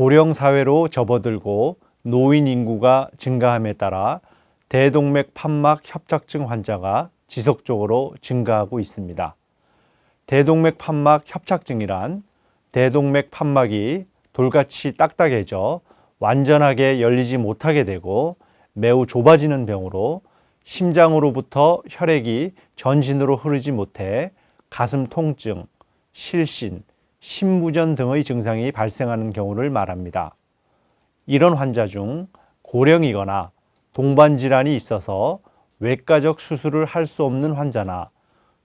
고령 사회로 접어들고 노인 인구가 증가함에 따라 대동맥 판막 협착증 환자가 지속적으로 증가하고 있습니다. 대동맥 판막 협착증이란 대동맥 판막이 돌같이 딱딱해져 완전하게 열리지 못하게 되고 매우 좁아지는 병으로 심장으로부터 혈액이 전신으로 흐르지 못해 가슴 통증, 실신, 심부전 등의 증상이 발생하는 경우를 말합니다. 이런 환자 중 고령이거나 동반 질환이 있어서 외과적 수술을 할 수 없는 환자나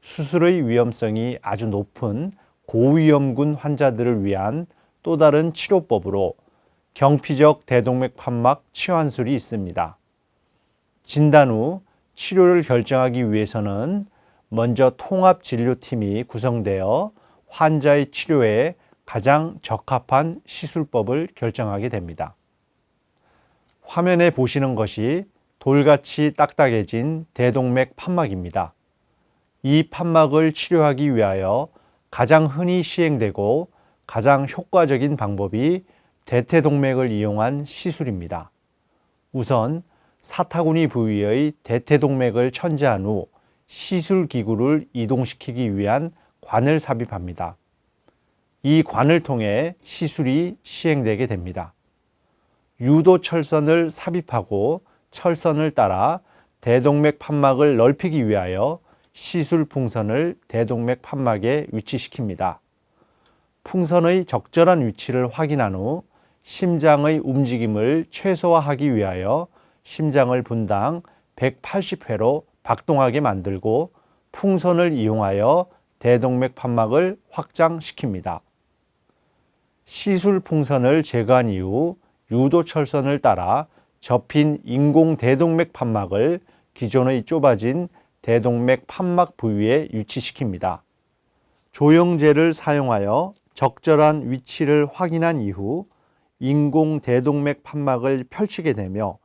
수술의 위험성이 아주 높은 고위험군 환자들을 위한 또 다른 치료법으로 경피적 대동맥 판막 치환술이 있습니다. 진단 후 치료를 결정하기 위해서는 먼저 통합 진료팀이 구성되어 환자의 치료에 가장 적합한 시술법을 결정하게 됩니다. 화면에 보시는 것이 돌같이 딱딱해진 대동맥 판막입니다. 이 판막을 치료하기 위하여 가장 흔히 시행되고 가장 효과적인 방법이 대퇴동맥을 이용한 시술입니다. 우선 사타구니 부위의 대퇴동맥을 천재한 후 시술 기구를 이동시키기 위한 관을 삽입합니다. 이 관을 통해 시술이 시행되게 됩니다. 유도 철선을 삽입하고 철선을 따라 대동맥 판막을 넓히기 위하여 시술 풍선을 대동맥 판막에 위치시킵니다. 풍선의 적절한 위치를 확인한 후 심장의 움직임을 최소화하기 위하여 심장을 분당 180회로 박동하게 만들고 풍선을 이용하여 대동맥 판막을 확장시킵니다. 시술 풍선을 제거한 이후 유도철선을 따라 접힌 인공 대동맥 판막을 기존의 좁아진 대동맥 판막 부위에 위치시킵니다. 조영제를 사용하여 적절한 위치를 확인한 이후 인공 대동맥 판막을 펼치게 되며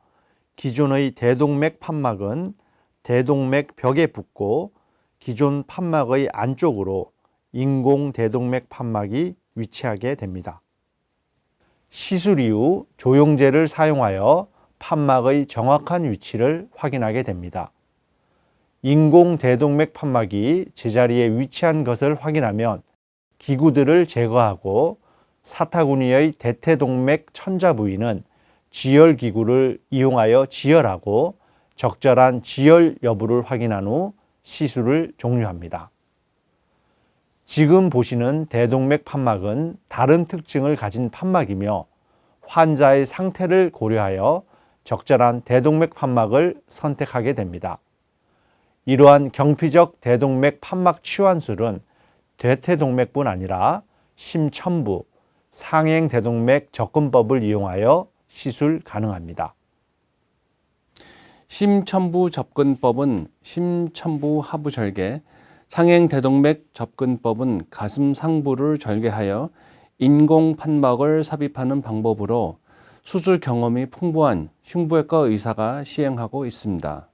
기존의 대동맥 판막은 대동맥 벽에 붙고 기존 판막의 안쪽으로 인공 대동맥 판막이 위치하게 됩니다. 시술 이후 조영제를 사용하여 판막의 정확한 위치를 확인하게 됩니다. 인공 대동맥 판막이 제자리에 위치한 것을 확인하면 기구들을 제거하고 사타구니의 대퇴동맥 천자 부위는 지혈 기구를 이용하여 지혈하고 적절한 지혈 여부를 확인한 후 시술을 종료합니다. 지금 보시는 대동맥 판막은 다른 특징을 가진 판막이며 환자의 상태를 고려하여 적절한 대동맥 판막을 선택하게 됩니다. 이러한 경피적 대동맥 판막 치환술은 대퇴동맥뿐 아니라 심천부, 상행 대동맥 접근법을 이용하여 시술 가능합니다. 심천부 접근법은 심천부 하부 절개, 상행 대동맥 접근법은 가슴 상부를 절개하여 인공 판막을 삽입하는 방법으로 수술 경험이 풍부한 흉부외과 의사가 시행하고 있습니다.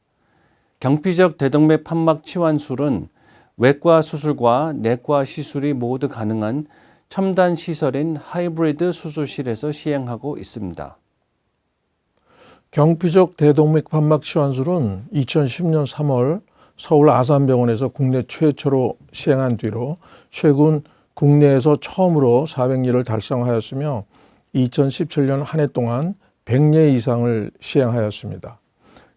경피적 대동맥 판막 치환술은 외과 수술과 내과 시술이 모두 가능한 첨단 시설인 하이브리드 수술실에서 시행하고 있습니다. 경피적 대동맥 판막 치환술은 2010년 3월 서울 아산병원에서 국내 최초로 시행한 뒤로 최근 국내에서 처음으로 400리를 달성하였으며 2017년 한 해 동안 100례 이상을 시행하였습니다.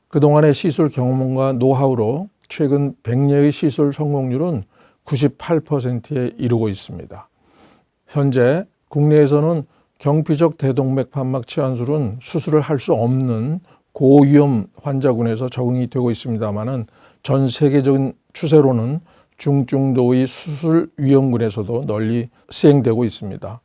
그동안의 시술 경험과 노하우로 최근 100례의 시술 성공률은 98%에 이르고 있습니다. 현재 국내에서는 경피적 대동맥 판막 치환술은 수술을 할 수 없는 고위험 환자군에서 적응이 되고 있습니다만은 전 세계적인 추세로는 중증도의 수술 위험군에서도 널리 시행되고 있습니다.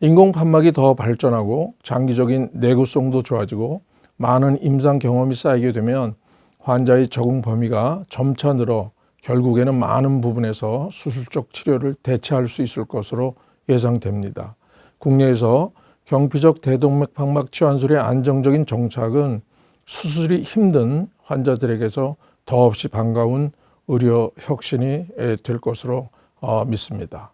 인공 판막이 더 발전하고 장기적인 내구성도 좋아지고 많은 임상 경험이 쌓이게 되면 환자의 적응 범위가 점차 늘어 결국에는 많은 부분에서 수술적 치료를 대체할 수 있을 것으로 예상됩니다. 국내에서 경피적 대동맥 판막 치환술의 안정적인 정착은 수술이 힘든 환자들에게서 더없이 반가운 의료 혁신이 될 것으로 어, 믿습니다.